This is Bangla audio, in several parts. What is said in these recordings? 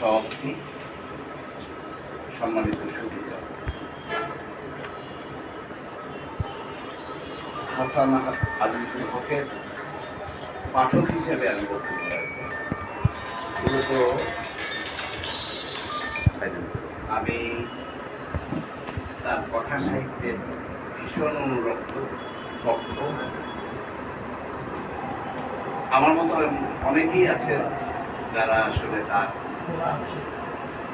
সভাপতি সম্মানিত সুবিধা হাসান আজিজুল হকের পাঠক হিসেবে আমি বক্তব্য আমি তার কথা সাহিত্যের ভীষণ অনুরক্ত, ভক্ত। আমার মতো অনেকেই আছে যারা আসলে তার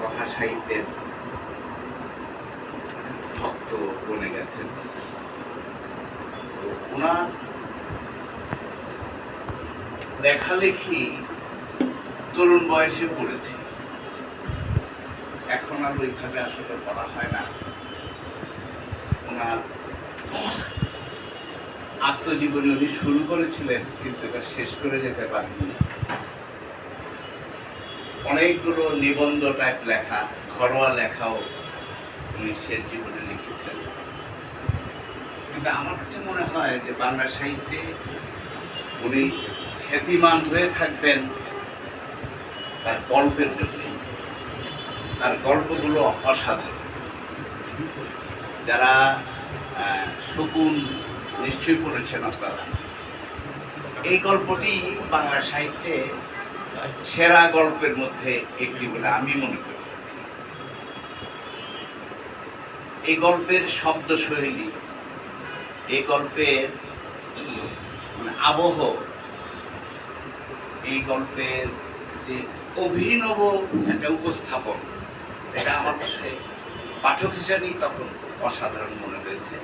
কথা সাহিত্যের ভক্ত বনে গেছেন। ওনার লেখালেখি তরুণ বয়সে পড়েছি। এখন আর ওইভাবে আসলে পড়া হয় না। আত্মজীবনী উনি শুরু করেছিলেন, কিন্তু এটা শেষ করে যেতে পারেননি। অনেকগুলো নিবন্ধ টাইপ লেখা, ঘরোয়া লেখাও উনি শেষ জীবনে লিখেছেন। কিন্তু আমার কাছে মনে হয় যে বাংলা সাহিত্যে উনি খ্যাতিমান হয়ে থাকবেন তার গল্পের জন্য তার গল্পগুলো অসাধারণ। যারা শকুন নিশ্চয়ই পড়েছেন আপনারা এই গল্পটি বাংলা সাহিত্যে সেরা গল্পের মধ্যে একটি বলে আমি মনে করি। এই গল্পের শব্দ শৈলী এই গল্পের মানে আবহ, এই গল্পের যে অভিনব একটা উপস্থাপন, এটা আমার কাছে পাঠক হিসাবেই তখন অসাধারণ মনে হয়েছে।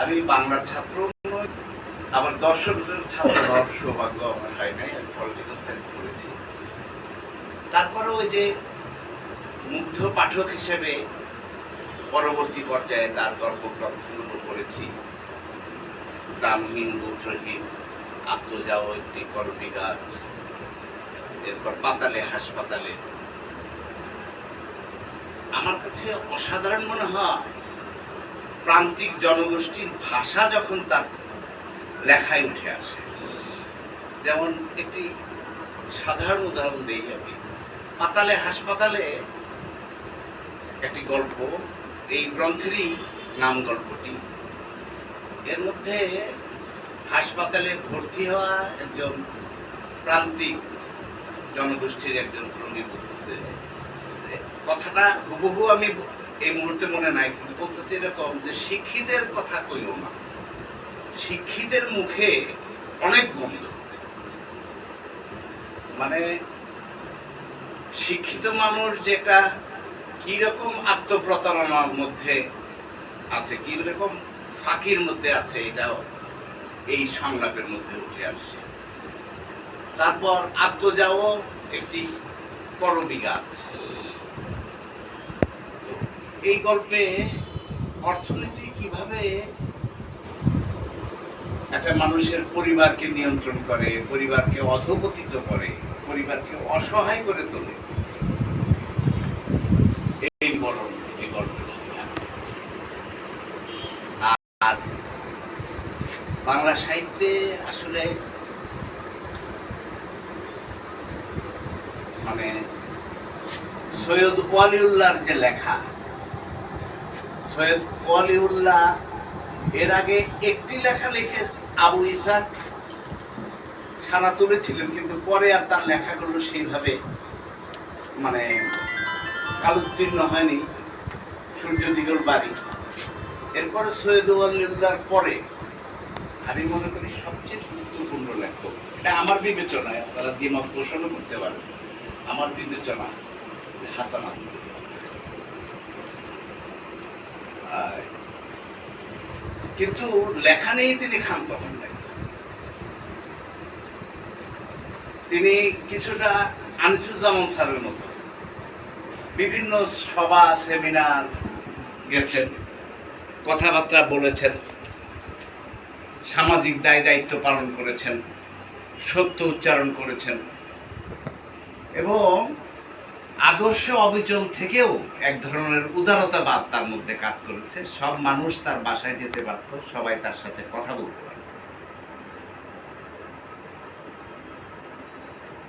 আমি বাংলার ছাত্র নই, আবার দর্শনের ছাত্র হওয়ার সৌভাগ্য আমার হয় নাই আমি পলিটিক্যাল সায়েন্স করেছি তারপরে ওই যে মুগ্ধ পাঠক হিসেবে পরবর্তী পর্যায়ে তার গল্প গ্রন্থগুলো পড়েছি গ্রামহীন গোত্রহীন আত্মযাও একটি করবি গাছ এরপর পাতালে হাসপাতালে। আমার কাছে অসাধারণ মনে হয় প্রান্তিক জনগোষ্ঠীর ভাষা যখন তার লেখায় উঠে আসে, যেমন একটি সাধারণ উদাহরণ দিই আমি। পাতালে, হাসপাতালে একটি গল্প, এই গ্রন্থেরই নাম গল্পটি। এর মধ্যে হাসপাতালে ভর্তি হওয়া একজন প্রান্তিক জনগোষ্ঠীর একজন রোগী বলতেছে, কথাটা হুবহু আমি এই মুহূর্তে মনে নাই, কিন্তু বলতেছে এরকম যে শিক্ষিতের কথা কইও না। শিক্ষিতের মুখে অনেক গন্ধ মানে শিক্ষিত মানুষ যেটা কীরকম আত্মপ্রতারণার মধ্যে আছে, কীরকম ফাঁকির মধ্যে আছে, এটাও এই সংলাপের মধ্যে উঠে আসছে। তারপর আত্মজাও একটি করবি গাছ এই গল্পে অর্থনীতি কীভাবে একটা মানুষের পরিবারকে নিয়ন্ত্রণ করে, পরিবারকে অধপতিত করে, পরিবারকে অসহায় করে তোলে? এই বড় এই আর বাংলা সাহিত্যে আসলে মানে সৈয়দ ওয়ালিউল্লাহর যে লেখা সৈয়দ ওয়ালিউল্লাহ। এর আগে একটি লেখা লিখে আবু ইসাক সারা তুলেছিলেন, কিন্তু পরে আর তার লেখাগুলো সেইভাবে মানে কালোত্তীর্ণ হয়নি সূর্য দিগল বাড়ি। এরপরে সৈয়দ ওয়ালিউল্লাহর পরে আমি মনে করি সবচেয়ে গুরুত্বপূর্ণ লেখক, এটা আমার বিবেচনায়, আপনারা দ্বিমত পোষণও করতে পারেন। আমার বিবেচনা হাসান আহমেদ। আর কিন্তু লেখা নেই তিনি ক্ষান্ত হন নাই তিনি কিছুটা আনিসুজ্জামান স্যারের মতো। বিভিন্ন সভা, সেমিনার গেছেন, কথাবার্তা বলেছেন, সামাজিক দায় দায়িত্ব পালন করেছেন, সত্য উচ্চারণ করেছেন। এবং আদর্শ অবিচল থেকেও এক ধরনের উদারতাবাদ তার মধ্যে কাজ করেছে। সব মানুষ তার বাসায় যেতে পারত, সবাই তার সাথে কথা বলতে পারত।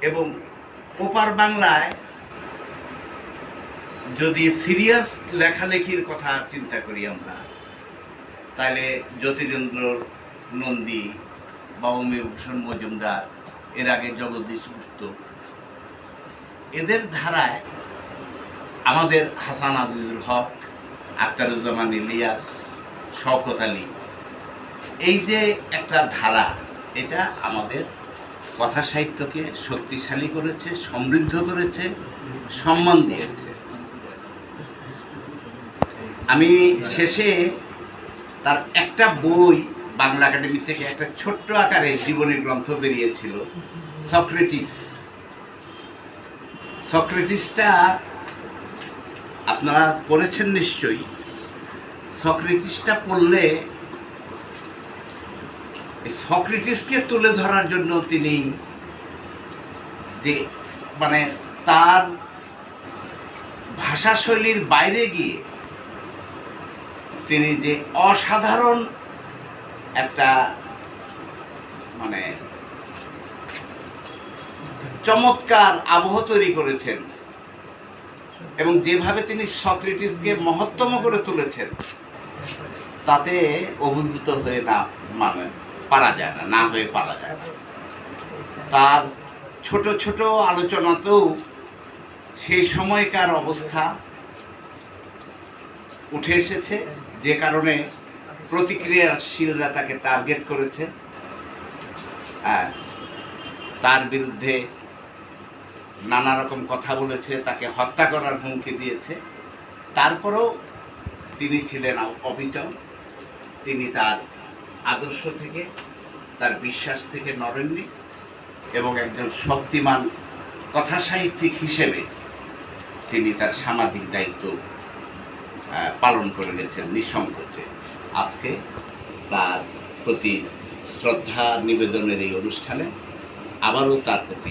এবং ওপার বাংলায় যদি সিরিয়াস লেখালেখির কথা চিন্তা করি আমরা তাহলে জ্যোতিরেন্দ্র নন্দী বা অমিভূষণ মজুমদার এর আগে জগদীশ গুপ্ত এদের ধারায় আমাদের হাসান আজিজুল হক আখতারুজ্জামান ইলিয়াস, শওকত আলী। এই যে একটা ধারা, এটা আমাদের কথা সাহিত্যকে শক্তিশালী করেছে, সমৃদ্ধ করেছে, সম্মান দিয়েছে। আমি শেষে তার একটা বই বাংলা একাডেমি থেকে একটা ছোট্ট আকারে জীবনী গ্রন্থ বেরিয়েছিল, সক্রেটিস। সক্রেটিসটা আপনারা পড়েছেন নিশ্চয়ই। সক্রেটিসটা পড়লে সক্রেটিসকে তুলে ধরার জন্য তিনি যে মানে তার ভাষাশৈলীর বাইরে গিয়ে তিনি যে অসাধারণ একটা মানে চমৎকার আবহ তৈরি করেছেন। এবং যেভাবে তিনি সক্রেটিসকে মহত্তম করে তুলেছেন তাতে অভিভূত হয়ে না মানে পারা যায় না না হয়ে পারা যায় না। তার ছোট ছোট আলোচনাতেও সেই সময়কার অবস্থা উঠে এসেছে যে কারণে প্রতিক্রিয়াশীলরা তাকে টার্গেট করেছে। হ্যাঁ, তার বিরুদ্ধে নানা রকম কথা বলেছে, তাকে হত্যা করার হুমকি দিয়েছে। তারপরেও তিনি ছিলেন অবিচল। তিনি তার আদর্শ থেকে, তার বিশ্বাস থেকে নড়েননি এবং একজন শক্তিমান কথা সাহিত্যিক হিসেবে তিনি তার সামাজিক দায়িত্ব পালন করে গেছেন নিঃসংকোচে। আজকে তার প্রতি শ্রদ্ধা নিবেদনের এই অনুষ্ঠানে আবারও তার প্রতি